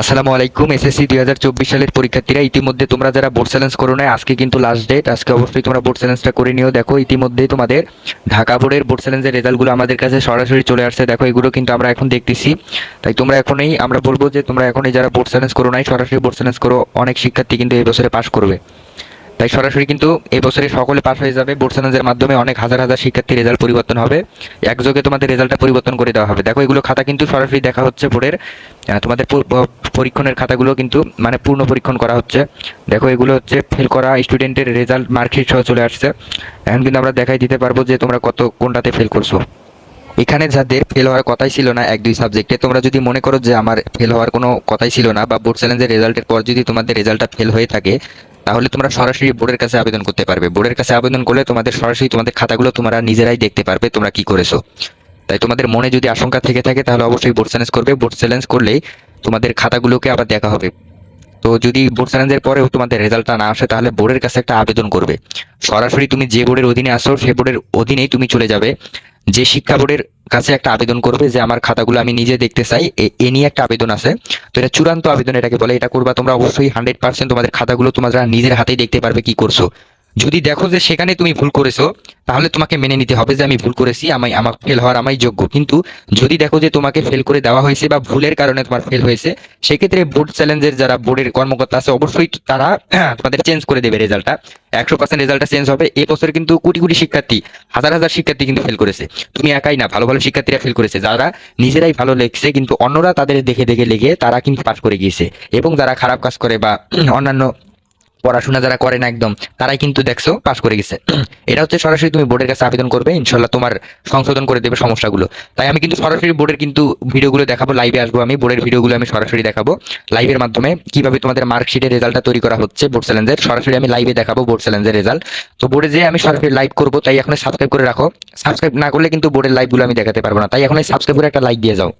আসসালামু আলাইকুম, এসএসসি দুই হাজার চব্বিশ সালের পরীক্ষার্থীরা, ইতিমধ্যে তোমরা যারা বোর্ড চ্যালেঞ্জ করো না আজকে কিন্তু লাস্ট ডেট আজকে অবশ্যই তোমরা বোর্ড চ্যালেঞ্জটা করে নিও। দেখো, ইতিমধ্যেই তোমাদের ঢাকা বোর্ডের বোর্ড চ্যালেঞ্জের রেজাল্টগুলো আমাদের কাছে সরাসরি চলে আসছে। দেখো, এগুলো কিন্তু আমরা এখন দেখতেছি। তাই তোমরা এখনই, আমরা বলব যে তোমরা এখনই যারা বোর্ড চ্যালেঞ্জ করো নাই, সরাসরি বোর্ড চ্যালেঞ্জ করো, অনেক শিক্ষার্থী কিন্তু এই বছরে পাশ করবে। তাই সরাসরি কিন্তু এই বছরে সকলে পাস হয়ে যাবে। বোর্ড চ্যালেঞ্জের মাধ্যমে অনেক হাজার হাজার শিক্ষার্থীর রেজাল্ট পরিবর্তন হবে। একযোগে তোমাদের রেজাল্টটা পরিবর্তন করে দেওয়া হবে। দেখো, এগুলো খাতা কিন্তু সরাসরি দেখা হচ্ছে বোর্ডের। তোমাদের পরীক্ষণের খাতাগুলো কিন্তু মানে পূর্ণ পরীক্ষণ করা হচ্ছে। দেখো, এগুলো হচ্ছে ফেল করা স্টুডেন্টের রেজাল্ট মার্কশিট সহ চলে আসছে। এখন কিন্তু আমরা দেখাই দিতে পারব যে তোমরা কত, কোনটাতে ফেল করছ। এখানে যাদের ফেল হওয়ার কথাই ছিল না এক, দুই সাবজেক্টে তোমরা যদি মনে করো যে আমার ফেল হওয়ার কোনো কথাই ছিল না বা বোর্ড চ্যালেঞ্জের রেজাল্টের পর যদি তোমাদের রেজাল্টটা ফেল হয়ে থাকে তাহলে তোমরা সরাসরি বোর্ডের কাছে আবেদন করতে পারবে। বোর্ডের কাছে আবেদন করলে তোমাদের সরাসরি তোমাদের খাতাগুলো তোমরা নিজেরাই দেখতে পারবে তোমরা কি করেছ। তাই তোমাদের মনে যদি আশঙ্কা থেকে থাকে তাহলে অবশ্যই বোর্ড চ্যালেঞ্জ করবে। বোর্ড চ্যালেঞ্জ করলেই তোমাদের খাতাগুলোকে আবার দেখা হবে। তো যদি বোর্ড চ্যালেঞ্জের পরেও তোমাদের রেজাল্টটা না আসে, তাহলে বোর্ডের কাছে একটা আবেদন করবে। সরাসরি তুমি যে বোর্ডের অধীনে আসো, সে বোর্ডের অধীনেই তুমি চলে যাবে। যে শিক্ষা বোর্ডের কাছে একটা আবেদন করবে যে, আমার খাতাগুলো আমি নিজে দেখতে চাই, এ- নিয়ে একটা আবেদন আছে। তো এটা চূড়ান্ত আবেদন এটাকে বলে। এটা করবা তোমরা অবশ্যই হান্ড্রেড পার্সেন্ট তোমাদের খাতাগুলো তোমরা নিজের হাতেই দেখতে পারবে কি করছ। যদি দেখো যে সেখানে তুমি ভুল করেছ, তাহলে তোমাকে মেনে নিতে হবে যে আমি ভুল করেছি, আমি, আমার ফেল হওয়ার আমাই যোগ্য। কিন্তু যদি দেখো যে তোমাকে ফেল করে দেওয়া হয়েছে বা ভুলের কারণে তোমার ফেল হয়েছে, সেক্ষেত্রে বোর্ড চ্যালেঞ্জের যারা বোর্ডের কর্মকর্তা আছে, অবশ্যই তারা তোমাদের চেঞ্জ করে দেবে রেজাল্টটা একশো পার্সেন্ট রেজাল্টটা চেঞ্জ হবে। এই বছর কিন্তু কোটি কোটি শিক্ষার্থী, হাজার হাজার শিক্ষার্থী কিন্তু ফেল করেছে। তুমি একাই না, ভালো ভালো শিক্ষার্থীরা ফেল করেছে। যারা নিজেরাই ভালো লেখছে, কিন্তু অন্যরা তাদের দেখে দেখে লেগে তারা কিন্তু পাস করে গিয়েছে। এবং যারা খারাপ কাজ করে বা অন্যান্য পড়াশোনা যারা করে না একদম, তারাই কিন্তু দেখছ পাস করে গেছে। এটা হচ্ছে সরাসরি তুমি বোর্ডের কাছে আবেদন করবে ইনশাল্লাহ তোমার সংশোধন করে দেবে সমস্যাগুলো। তাই আমি কিন্তু সরাসরি বোর্ডের কিন্তু ভিডিওগুলো দেখাবো লাইভে আসব আমি বোর্ডের ভিডিওগুলো আমি সরাসরি দেখাবো লাইভের মাধ্যমে কীভাবে তোমাদের মার্কশিটের রেজাল্টটা তৈরি করা হচ্ছে বোর্ড চ্যালেঞ্জের সরাসরি আমি লাইভে দেখাবো বোর্ড চ্যালেঞ্জের রেজাল্ট তো বোর্ডে যে আমি সরাসরি লাইভ করব, তাই এখন সাবস্ক্রাইব করে রাখো। সাবস্ক্রাইব না করলে কিন্তু বোর্ডের লাইভগুলো আমি দেখাতে পারব না, তাই এখন সাবস্ক্রাইব করে একটা লাইক দিয়ে যাও।